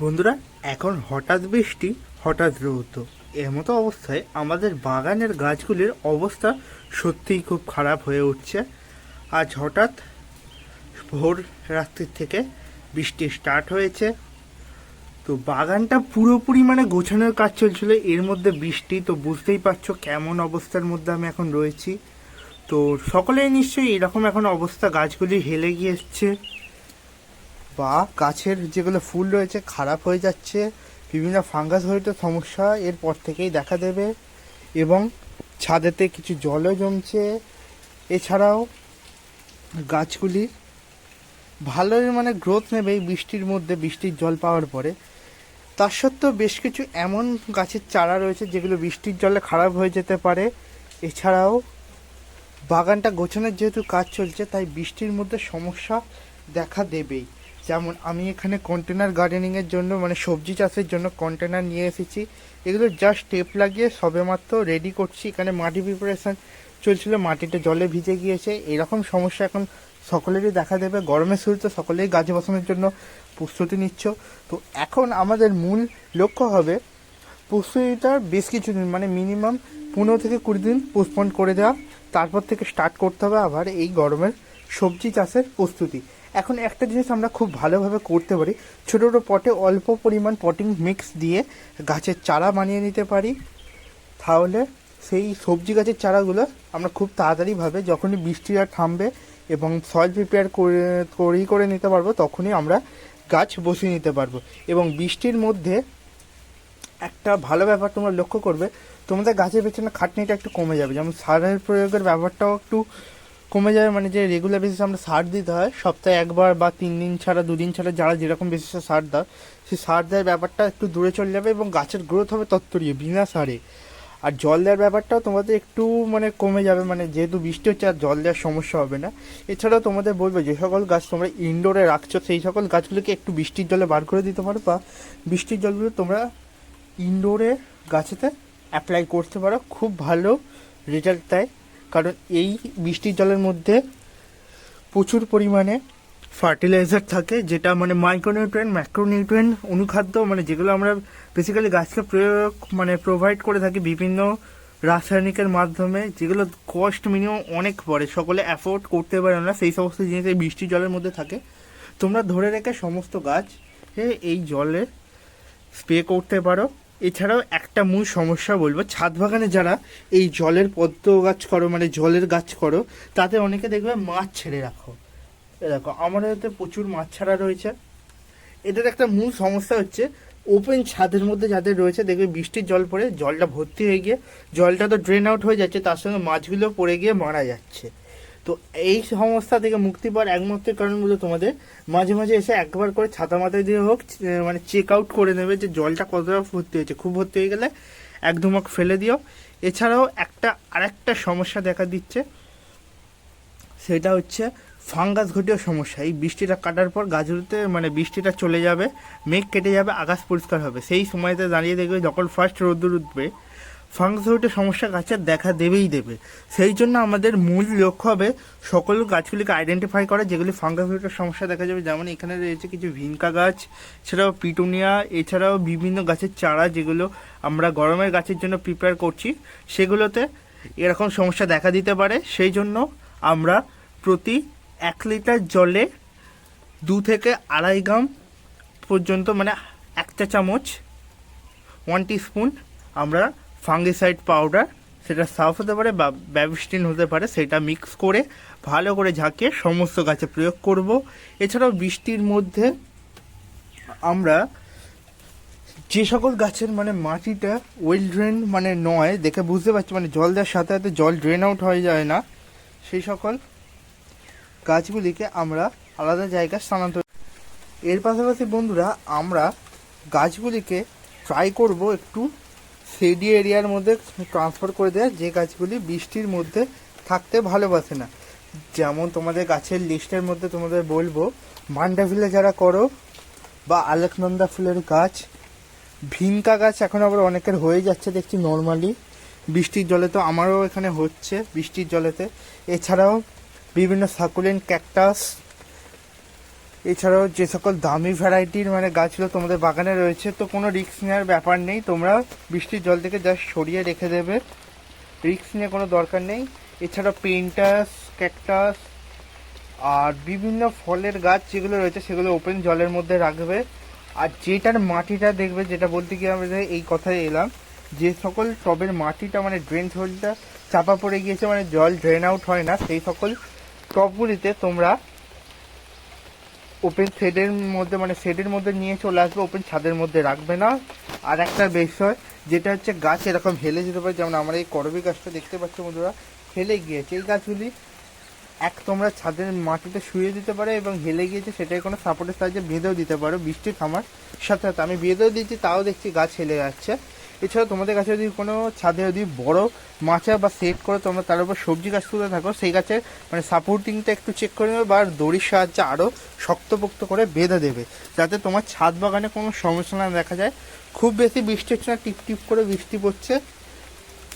বন্ধুরা, এখন হঠাৎ বৃষ্টি, হঠাৎ রৌদ্র। এর মতো অবস্থায় আমাদের বাগানের গাছগুলির অবস্থা সত্যিই খুব খারাপ হয়ে উঠছে। আজ হঠাৎ ভোর রাত্রির থেকে বৃষ্টি স্টার্ট হয়েছে। তো বাগানটা পুরোপুরি মানে গোছানোর কাজ চলছিল। এর মধ্যে বৃষ্টি, তো বুঝতেই পারছ কেমন অবস্থার মধ্যে আমি এখন রয়েছি। তো সকলেই নিশ্চয়ই এরকম এখন অবস্থা। গাছগুলি হেলে গিয়েছে। বা গাছের যেগুলো ফুল রয়েছে খারাপ হয়ে যাচ্ছে, বিভিন্ন ফাঙ্গাস হয়তো সমস্যা এরপর থেকেই দেখা দেবে এবং ছাদেতে কিছু জলও জমছে। এছাড়াও গাছগুলি ভালোই মানে গ্রোথ নেবে বৃষ্টির মধ্যে, বৃষ্টির জল পাওয়ার পরে। তার সত্ত্বেও বেশ কিছু এমন গাছের চারা রয়েছে যেগুলো বৃষ্টির জলে খারাপ হয়ে যেতে পারে। এছাড়াও বাগানটা গোছানোর যেহেতু কাজ চলছে, তাই বৃষ্টির মধ্যে সমস্যা দেখা দেবেই। যেমন আমি এখানে কন্টেনার গার্ডেনিংয়ের জন্য মানে সবজি চাষের জন্য কন্টেনার নিয়ে এসেছি। এগুলো জাস্ট টেপ লাগিয়ে সবেমাত্র রেডি করছি। এখানে মাটি প্রিপারেশন চলছিল মাটিটা জলে ভিজে গিয়েছে। এরকম সমস্যা এখন সকলেরই দেখা দেবে। গরমের শুরুতে সকলেই গাছে বসানোর জন্য প্রস্তুতি নিচ্ছ। তো এখন আমাদের মূল লক্ষ্য হবে প্রস্তুতিটা বেশ কিছুদিন মানে মিনিমাম পনেরো থেকে কুড়ি দিন পোস্টপন্ড করে দেওয়া। তারপর থেকে স্টার্ট করতে হবে আবার এই গরমের সবজি চাষের প্রস্তুতি। এখন একটা জিনিস আমরা খুব ভালোভাবে করতে পারি। ছোটো ছোটো পটে অল্প পরিমাণ পটিং মিক্স দিয়ে গাছের চারা বানিয়ে নিতে পারি। তাহলে সেই সবজি গাছের চারাগুলো আমরা খুব তাড়াতাড়িভাবে যখনই বৃষ্টিটা থামবে এবং সয়েল প্রিপেয়ার করে, তৈরি করে নিতে পারব, তখনই আমরা গাছ বসিয়ে নিতে পারব। এবং বৃষ্টির মধ্যে একটা ভালো ব্যাপার তোমরা লক্ষ্য করবে, তোমাদের গাছের পেছনে খাটনিটা একটু কমে যাবে। যেমন সারের প্রয়োগের ব্যাপারটাও একটু কমে যাবে মানে যে রেগুলার বেসিসে আমরা সার দিতে হয়, সপ্তাহে একবার বা তিন দিন ছাড়া দুদিন ছাড়া যারা যেরকম বেসিসে সার দেয়, সেই সার দেওয়ার ব্যাপারটা একটু দূরে চলে যাবে এবং গাছের গ্রোথ হবে তত্তরিয়ে বিনা সারে। আর জল দেওয়ার ব্যাপারটাও তোমাদের একটু মানে কমে যাবে মানে যেহেতু বৃষ্টি হচ্ছে আর জল দেওয়ার সমস্যা হবে না। এছাড়াও তোমাদের বলব, যে সকল গাছ তোমরা ইনডোরে রাখছো, সেই সকল গাছগুলোকে একটু বৃষ্টির জলে বার করে দিতে পারো বা বৃষ্টির জলগুলো তোমরা ইনডোরে গাছেতে অ্যাপ্লাই করতে পারো, খুব ভালো রেজাল্ট দেয়। কারণ এই বৃষ্টির জলের মধ্যে প্রচুর পরিমাণে ফার্টিলাইজার থাকে, যেটা মানে মাইক্রোনিউট্রিয়েন্ট ম্যাক্রোনিউট্রিয়েন্ট অনুখাদ্য মানে যেগুলো আমরা বেসিক্যালি গাছকে প্রয়োগ মানে প্রোভাইড করে থাকি বিভিন্ন রাসায়নিকের মাধ্যমে, যেগুলো কস্ট মিনিমাম অনেক পড়ে। সকলে অ্যাফোর্ড করতে পারে না, সেই সমস্ত জিনিস এই বৃষ্টির জলের মধ্যে থাকে। তোমরা ধরে রেখে সমস্ত গাছ এই জলে স্প্রে করতে পারো। এছাড়াও একটা মূল সমস্যা বলব, ছাদ বাগানে যারা এই জলের পদ্ম গাছ করো মানে জলের গাছ করো, তাতে অনেকে দেখবে মাছ ছেড়ে রাখো। দেখো আমার এতে প্রচুর মাছ ছাড়া রয়েছে। এদের একটা মূল সমস্যা হচ্ছে ওপেন ছাদের মধ্যে যাদের রয়েছে, দেখবে বৃষ্টির জল পড়ে, জলটা ভর্তি হয়ে গিয়ে, জলটা তো ড্রেন আউট হয়ে যাচ্ছে, তার সঙ্গে মাছগুলো পড়ে গিয়ে মারা যাচ্ছে। তো এই সমস্যা থেকে মুক্তি পাওয়ার একমাত্র কারণ বলে তোমাদের মাঝে মাঝে এসে একবার করে ছাতা মাথায় দিয়ে হোক মানে চেক আউট করে নেবে যে জলটা কতটা ভর্তি হয়েছে। খুব ভর্তি হয়ে গেলে এক ধুমক ফেলে দিও। এছাড়াও একটা, আরেকটা সমস্যা দেখা দিচ্ছে, সেটা হচ্ছে ফাঙ্গাস ঘটিত সমস্যা। এই বৃষ্টিটা কাটার পর গাছগুলোতে মানে বৃষ্টিটা চলে যাবে, মেঘ কেটে যাবে, আকাশ পরিষ্কার হবে। সেই সময়তে দাঁড়িয়ে দেখবে যখন ফার্স্ট রোদ্দুর উঠবে ফাঙ্গাস ঘটিত সমস্যা গাছের দেখা দেবেই দেবে। সেই জন্য আমাদের মূল লক্ষ্য হবে সকল গাছগুলিকে আইডেন্টিফাই করা, যেগুলি ফাঙ্গাস ঘটিত সমস্যা দেখা যাবে। যেমন এখানে রয়েছে কিছু ভিনকা গাছ, এছাড়াও পিটুনিয়া, এছাড়াও বিভিন্ন গাছের চারা যেগুলো আমরা গরমের গাছের জন্য প্রিপেয়ার করছি, সেগুলোতে এরকম সমস্যা দেখা দিতে পারে। সেই জন্য আমরা প্রতি এক লিটার জলে দু থেকে আড়াই গ্রাম পর্যন্ত মানে এক চা চামচ ওয়ান স্পুন আমরা ফাঙ্গিসাইড পাউডার, সেটা সাফ হতে পারে বা ব্যাবিস্টিন হতে পারে, সেটা মিক্স করে ভালো করে ঝাঁকিয়ে সমস্ত গাছে প্রয়োগ করব। এছাড়াও বৃষ্টির মধ্যে আমরা যে সকল গাছের মানে মাটিটা ওয়েল ড্রেন মানে নয়, দেখে বুঝতে পারছি মানে জল দেওয়ার সাথে সাথে জল ড্রেন আউট হয়ে যায় না, সেই সকল গাছগুলিকে আমরা আলাদা জায়গায় স্থানান্তর এর পাশাপাশি বন্ধুরা, আমরা গাছগুলিকে ট্রাই করব একটু সেডি এরিয়ার মধ্যে ট্রান্সফার করে দেয়, যে গাছগুলি বৃষ্টির মধ্যে থাকতে ভালোবাসে না। যেমন তোমাদের গাছের লিস্টের মধ্যে তোমাদের বলব মান্ডাভিলে যারা করো বা আলেকনন্দা ফুলের গাছ, ভিনকা গাছ এখন আবার অনেকের হয়ে যাচ্ছে দেখছি নর্মালি বৃষ্টির জলে তো আমারও এখানে হচ্ছে, বৃষ্টির জলেতে। এছাড়াও বিভিন্ন সাকুলেন্ট ক্যাকটাস এছাড়াও যে সকল দামি ভ্যারাইটির মানে গাছগুলো তোমাদের বাগানে রয়েছে, তো কোনো রিস্ক নেওয়ার ব্যাপার নেই। তোমরা বৃষ্টির জল থেকে জাস্ট সরিয়ে রেখে দেবে। রিস্ক নিয়ে কোনো দরকার নেই। এছাড়া পেন্টাস, ক্যাকটাস আর বিভিন্ন ফলের গাছ যেগুলো রয়েছে, সেগুলো ওপেন জলের মধ্যে রাখবে। আর যেটার মাটিটা দেখবে, যেটা বলতে গিয়ে আমরা এই কথায় এলাম, যে সকল টবের মাটিটা মানে ড্রেন হোলটা, চাপা পড়ে গিয়েছে মানে জল ড্রেন আউট হয় না, সেই সকল টবগুলিতে তোমরা ওপেন শেডের মধ্যে মানে শেডের মধ্যে নিয়ে চলে আসবে ওপেন ছাদের মধ্যে রাখবে না। আর একটা বিষয়, যেটা হচ্ছে গাছ এরকম হেলে যেতে পারে, যেমন আমরা এই করবি গাছটা দেখতে পাচ্ছি বন্ধুরা, হেলে গিয়েছে। এই গাছগুলি এক তোমরা ছাদের মাটিতে শুয়ে দিতে পারো এবং হেলে গিয়েছে সেটাই কোনো সাপোর্টের সাহায্যে বেঁধেও দিতে পারো বৃষ্টি থামার সাথে সাথে আমি বেঁধেও দিচ্ছি তাও দেখছি গাছ হেলে যাচ্ছে। এছাড়া তোমাদের কাছে যদি কোনো ছাদে যদি বড় মাচা বা সেট করে তোমরা তার উপর সবজি গাছ তুলে থাকো, সেই গাছের মানে সাপোর্টিংটা একটু চেক করে নেবে বা দড়ির সাহায্যে আরও শক্তপোক্ত করে বেঁধে দেবে, যাতে তোমার ছাদ বাগানে কোনো সমস্যা না দেখা যায়। খুব বেশি বৃষ্টি হচ্ছে না, টিপ টিপ করে বৃষ্টি পড়ছে,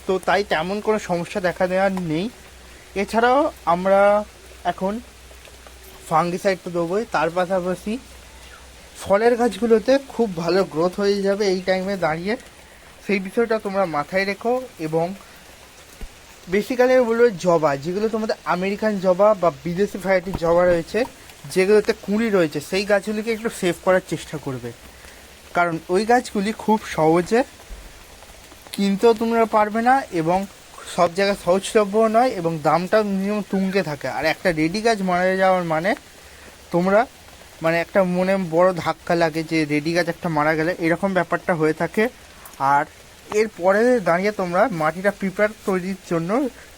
তো তাই তেমন কোনো সমস্যা দেখা দেওয়ার নেই। এছাড়াও আমরা এখন ফাঙ্গিসাইড তো দেবোই, তার পাশাপাশি ফলের গাছগুলোতে খুব ভালো গ্রোথ হয়ে যাবে এই টাইমে দাঁড়িয়ে। সেই বিষয়টা তোমরা মাথায় রেখো এবং বেসিক্যালি আমি বলব জবা, যেগুলো তোমাদের আমেরিকান জবা বা বিদেশি ভ্যারাইটির জবা রয়েছে, যেগুলোতে কুঁড়ি রয়েছে, সেই গাছগুলিকে একটু সেভ করার চেষ্টা করবে। কারণ ওই গাছগুলি খুব সহজে কিনতেও তোমরা পারবে না এবং সব জায়গায় সহজলভ্য নয় এবং দামটা মিনিমাম তুঙ্গে থাকে। আর একটা রেডি গাছ মারা যাওয়ার মানে তোমরা মানে একটা মনে বড় ধাক্কা লাগে যে রেডি গাছ একটা মারা গেলে, এরকম ব্যাপারটা হয়ে থাকে আর এরপরে দাঁড়িয়ে তোমরা মাটিটা প্রিপেয়ার তৈরির জন্য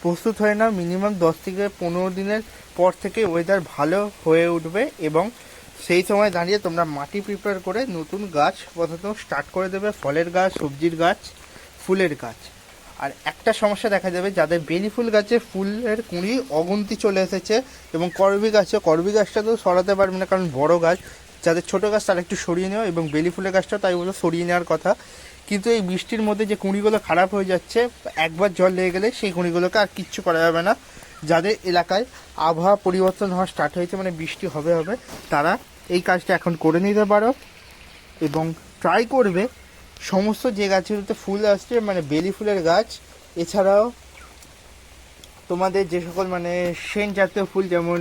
প্রস্তুত হয়ে নাও। মিনিমাম দশ থেকে পনেরো দিনের পর থেকে ওয়েদার ভালো হয়ে উঠবে এবং সেই সময় দাঁড়িয়ে তোমরা মাটি প্রিপেয়ার করে নতুন গাছ প্রথমত স্টার্ট করে দেবে ফলের গাছ, সবজির গাছ, ফুলের গাছ। আর একটা সমস্যা দেখা যাবে, যাদের বেলি ফুল গাছে ফুলের কুঁড়ি অগুন্তি চলে এসেছে এবং করবি গাছে করবি গাছটা তো সরাতে পারবে না কারণ বড় গাছ। যাদের ছোটো গাছ তারা একটু সরিয়ে নেওয়া এবং বেলি ফুলের গাছটা তাই বলে সরিয়ে নেওয়ার কথা। কিন্তু এই বৃষ্টির মধ্যে যে কুঁড়িগুলো খারাপ হয়ে যাচ্ছে, একবার জল লেগে গেলে সেই কুঁড়িগুলোকে আর কিচ্ছু করা যাবে না। যাদের এলাকায় আবহাওয়া পরিবর্তন হওয়া স্টার্ট হয়েছে মানে বৃষ্টি হবে হবে, তারা এই কাজটা এখন করে নিতে পারো এবং ট্রাই করবে। সমস্ত যে গাছগুলোতে ফুল আসছে মানে বেলি ফুলের গাছ, এছাড়াও তোমাদের যে সকল মানে সেন জাতীয় ফুল যেমন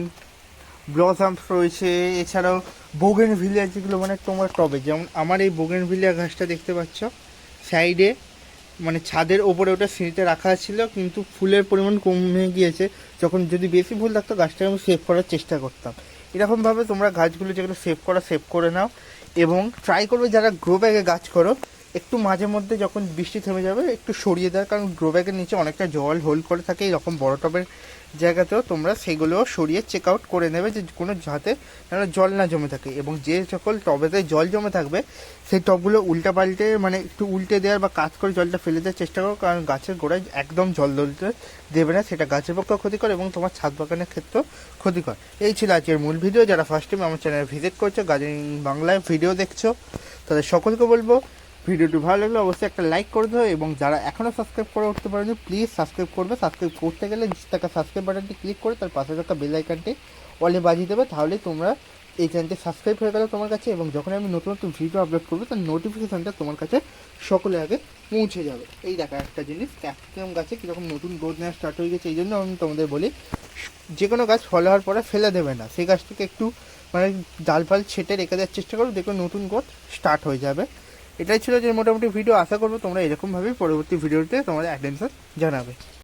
ব্লসামস রয়েছে, এছাড়াও বোগেন ভিলিয়া যেগুলো মানে তোমার টবে, যেমন আমার এই বোগেন ভিলিয়া গাছটা দেখতে পাচ্ছ। সাইডে মানে ছাদের ওপরে ওটা সিঁড়িতে রাখা ছিল, কিন্তু ফুলের পরিমাণ কমে গিয়েছে। যখন যদি বেশি ফুল থাকতো, গাছটাকে আমি সেভ করার চেষ্টা করতাম। এরকমভাবে তোমরা গাছগুলো যেগুলো সেভ করা সেভ করে নাও এবং ট্রাই করবে যারা গ্রো ব্যাগে গাছ করো একটু মাঝে মধ্যে যখন বৃষ্টি থেমে যাবে, একটু সরিয়ে দেওয়ার, কারণ গ্রো ব্যাগের নিচে অনেকটা জল হোল্ড করে থাকে এরকম বড় টবের জায়গাতেও, তোমরা সেগুলো সরিয়ে চেক আউট করে নেবে যে কোনো যাতে যেন জল না জমে থাকে। এবং যে সকল টবেতে জল জমে থাকবে, সেই টবগুলো উল্টা পাল্টে মানে একটু উল্টে দেওয়ার বা কাজ করে জলটা ফেলে দেওয়ার চেষ্টা করো, কারণ গাছের গোড়ায় একদম জল দলতে দেবে না, সেটা গাছের পক্ষে ক্ষতিকর এবং তোমার ছাদ বাগানের ক্ষেত্রেও ক্ষতিকর। এই ছিল আজকের মূল ভিডিও যারা ফার্স্ট টাইম আমার চ্যানেলে ভিজিট করছ গার্ডেনিং বাংলায় ভিডিও দেখছ, তাদের সকলকে বলব ভিডিওটি ভালো লাগলে অবশ্যই একটা লাইক করে দেবো এবং যারা এখনও সাবস্ক্রাইব করে উঠতে পারেনি প্লিজ সাবস্ক্রাইব করবে সাবস্ক্রাইব করতে গেলে নিচে থাকা সাবস্ক্রাইব বাটনটি ক্লিক করে তার পাশে থাকা বেল আইকনটি অলে বাজিয়ে দেবে, তাহলে তোমরা এই চ্যানেলটি সাবস্ক্রাইব হয়ে গেলে তোমার কাছে এবং যখন আমি নতুন নতুন ভিডিও আপলোড করব, তার নোটিফিকেশানটা তোমার কাছে সকলে আগে পৌঁছে যাবে। এই দেখা একটা জিনিস, ক্যাপসিকাম গাছে কীরকম নতুন গ্রোথ নেওয়া স্টার্ট হয়ে গেছে এই জন্য আমি তোমাদের বলি যে কোনো গাছ ফল হওয়ার পরে ফেলে দেবে না। সেই গাছটিকে একটু মানে ডাল ফাল ছেটে রেখে দেওয়ার চেষ্টা করো দেখো নতুন গ্রোথ স্টার্ট হয়ে যাবে। এটাই ছিল যে মোটামুটি ভিডিও আশা করব তোমরা এরকমভাবেই পরবর্তী ভিডিওতে তোমাদের অ্যাটেনশন জানাবে।